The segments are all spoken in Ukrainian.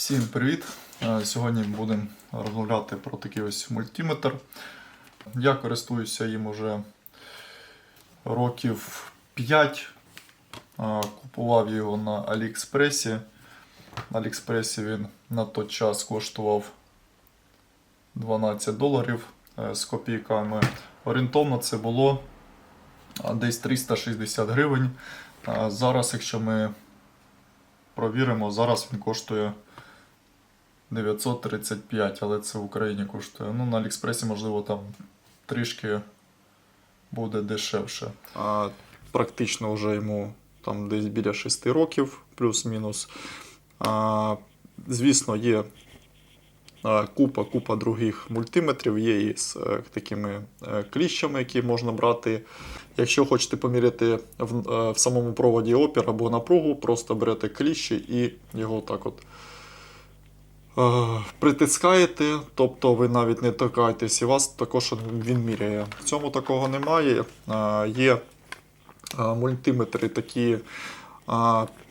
Всім привіт! Е, Сьогодні будемо розмовляти про такий ось мультиметр. Я користуюся їм уже років 5. Е, Купував його на Аліекспресі. На Аліекспресі він на той час коштував 12 доларів е, з копійками. Орієнтовно це було десь 360 гривень. Зараз, якщо ми провіримо, зараз він коштує 935, але це в Україні коштує. Ну, на Аліекспресі, можливо, там трішки буде дешевше. А, практично вже йому там десь біля 6 років, плюс-мінус. А, звісно, є купа, купа других мультиметрів, є і з е, такими е, кліщами, які можна брати. Якщо хочете поміряти в, е, в самому проводі опір або напругу, просто берете кліщі і його так от притискаєте, тобто ви навіть не торкаєтесь, і вас також він міряє. В цьому такого немає. Е, Є е, мультиметри такі, е,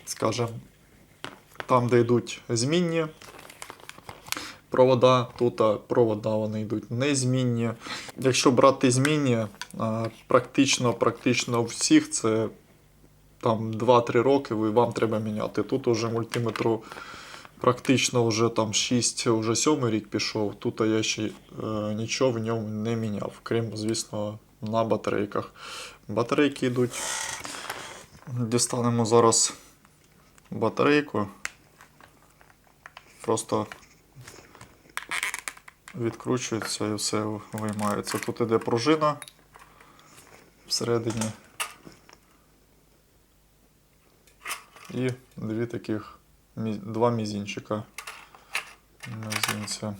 скажімо, там, де йдуть змінні провода, тут провода вони йдуть незмінні. Якщо брати змінні, практично, практично всіх це там 2-3 роки вам треба міняти. Тут уже мультиметру практично вже там 6, вже 7 рік пішов. Тут я ще е, нічого в ньому не міняв, крім, звісно, на батарейках. Батарейки йдуть. Дістанемо зараз батарейку. Просто відкручується і все виймається. Тут іде пружина всередині. І дві таких два мізінчика. Мізинця.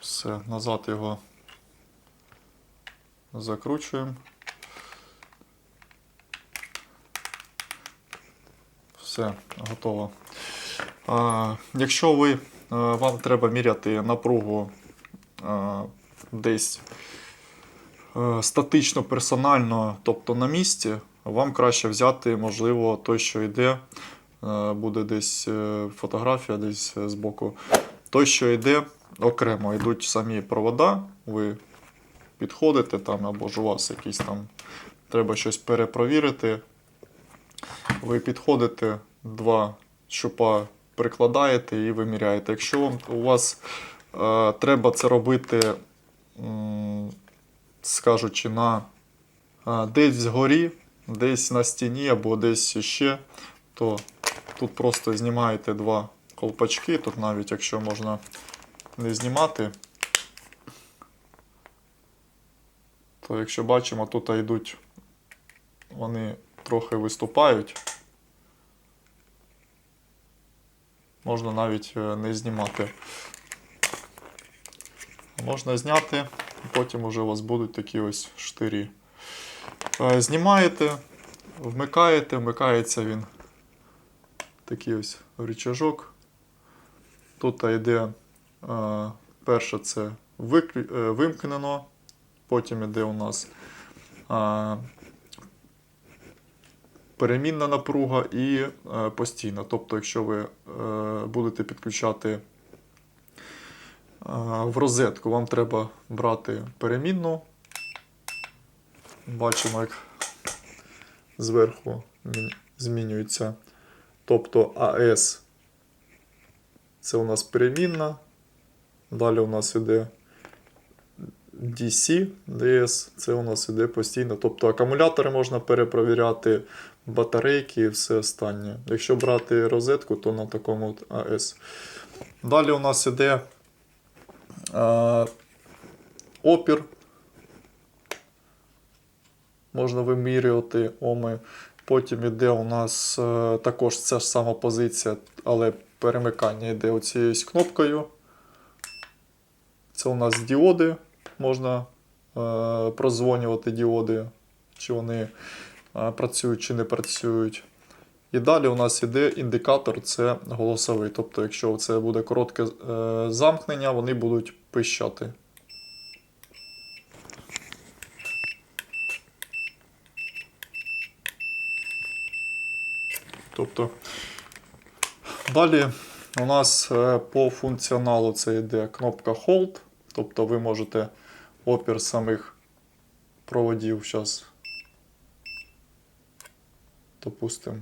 Все, назад його закручуємо. Все, готово. А, якщо ви, е, вам треба міряти напругу е, десь е, статично, персонально, тобто на місці, вам краще взяти, можливо, той, що йде, буде десь е, фотографія десь з боку. Той, що йде, окремо йдуть самі провода, ви підходите там, або ж у вас якісь там треба щось перепровірити. Ви підходите, два щупа прикладаєте і виміряєте. Якщо вам, у вас е, треба це робити, скажучи, на е, десь згорі, десь на стіні або десь ще, то тут просто знімаєте два колпачки. Тут навіть якщо можна не знімати, то якщо бачимо, тут йдуть, вони трохи виступають. Можна навіть е, не знімати. Можна зняти, потім уже у вас будуть такі ось штирі. Е, Знімаєте, вмикаєте, вмикається він такий ось рычажок. Тут йде перше це е, вимкнено, потім йде у нас е, перемінна напруга і е, постійна. Тобто, якщо ви будете підключати в розетку, вам треба брати перемінну. Бачимо, як зверху мі- змінюється. Тобто АС це у нас перемінна. Далі у нас іде DC, DS, це у нас іде постійно. Тобто акумулятори можна перепровіряти, батарейки і все останнє. Якщо брати розетку, то на такому от АС. Далі у нас іде е, опір. Можна вимірювати оми. Потім іде у нас е, також ця ж сама позиція, але перемикання йде оцією кнопкою. Це у нас діоди. Можна е, прозвонювати діоди, чи вони е, працюють, чи не працюють. І далі у нас іде індикатор, це голосовий. Тобто, якщо це буде коротке замкнення, вони будуть пищати. Тобто, далі У нас е, по функціоналу це йде кнопка Hold, тобто ви можете опір самих проводів зараз, допустимо,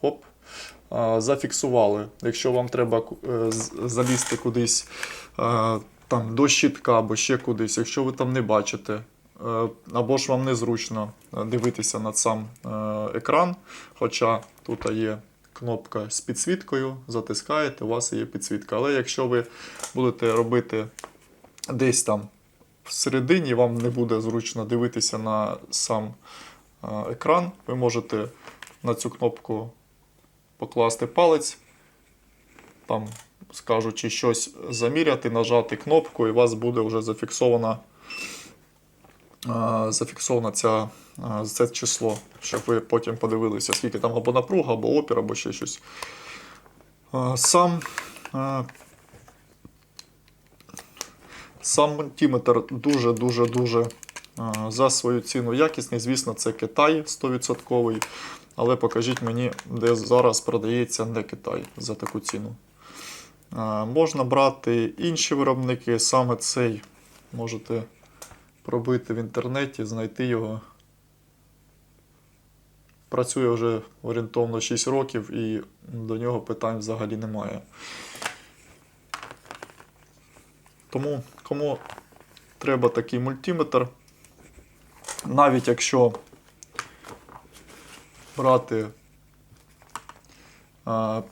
хоп, зафіксували. Якщо вам треба е, залізти кудись е, там, до щитка або ще кудись, якщо ви там не бачите, або ж вам незручно дивитися на сам екран, хоча тут є кнопка з підсвіткою, затискаєте, у вас є підсвітка. Але якщо ви будете робити десь там всередині, вам не буде зручно дивитися на сам екран, ви можете на цю кнопку покласти палець, там, скажучи, щось заміряти, нажати кнопку, і у вас буде вже зафіксована, зафіксована ця, це число, щоб ви потім подивилися, скільки там або напруга, або опір, або ще щось. Сам, сам мультиметр дуже-дуже-дуже за свою ціну якісний. Звісно, це Китай 100%. Але покажіть мені, де зараз продається не Китай за таку ціну. Можна брати інші виробники, саме цей можете пробити в інтернеті, знайти його. Працює вже орієнтовно 6 років і до нього питань взагалі немає. Тому кому треба такий мультиметр, навіть якщо брати а,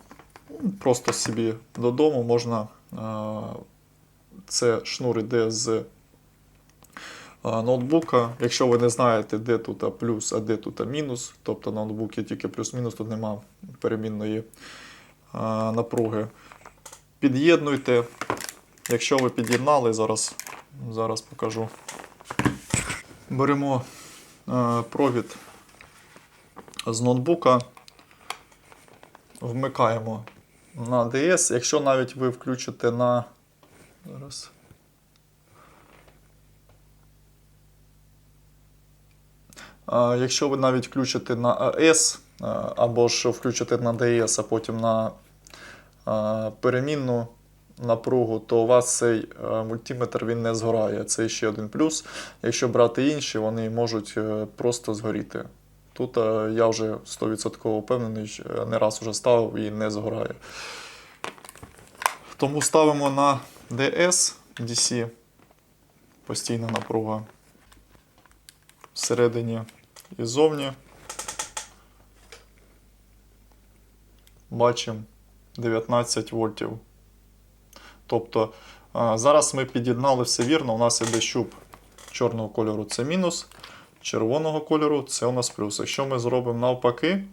просто собі додому, можна а, це шнур іде з ноутбука. Якщо ви не знаєте, де тут плюс, а де тут мінус, тобто на ноутбуці тільки плюс-мінус, тут нема перемінної напруги. Під'єднуйте. Якщо ви під'єднали, зараз, зараз покажу. Беремо е, провід з ноутбука, вмикаємо на DS. Якщо навіть ви включите на. Зараз. Якщо ви навіть включите на а, або ж включите на DS, а потім на перемінну напругу, то у вас цей е, мультиметр він не згорає. Це ще один плюс. Якщо брати інші, вони можуть е, просто згоріти. Тут е, я вже 100% впевнений, не раз вже ставив і не згорає. Тому ставимо на DS DC. Постійна напруга всередині і ззовні. Бачимо 19 вольтів. Тобто зараз ми під'єднали все вірно. У нас іде щуп чорного кольору це мінус, червоного кольору це у нас плюс. Якщо ми зробимо навпаки,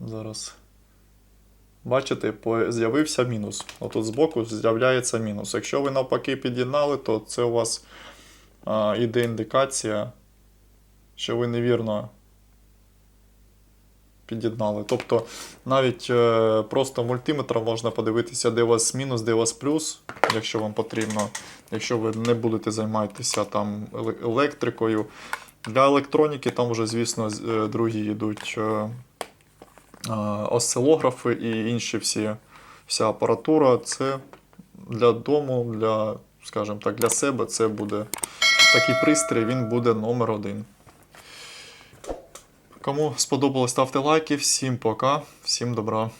зараз. Бачите, з'явився мінус. Отут збоку з'являється мінус. Якщо ви навпаки під'єднали, то це у вас а, іде індикація, що ви невірно під'єднали. Тобто навіть е, просто мультиметром можна подивитися, де у вас мінус, де у вас плюс, якщо вам потрібно, якщо ви не будете займатися там електрикою. Для електроніки там вже, звісно, е, другі йдуть е, осцилографи і інші всі, вся апаратура. Це для дому, для, скажімо так, для себе це буде такий пристрій, він буде номер один. Кому сподобалось, ставте лайки. Всім пока, всім добра.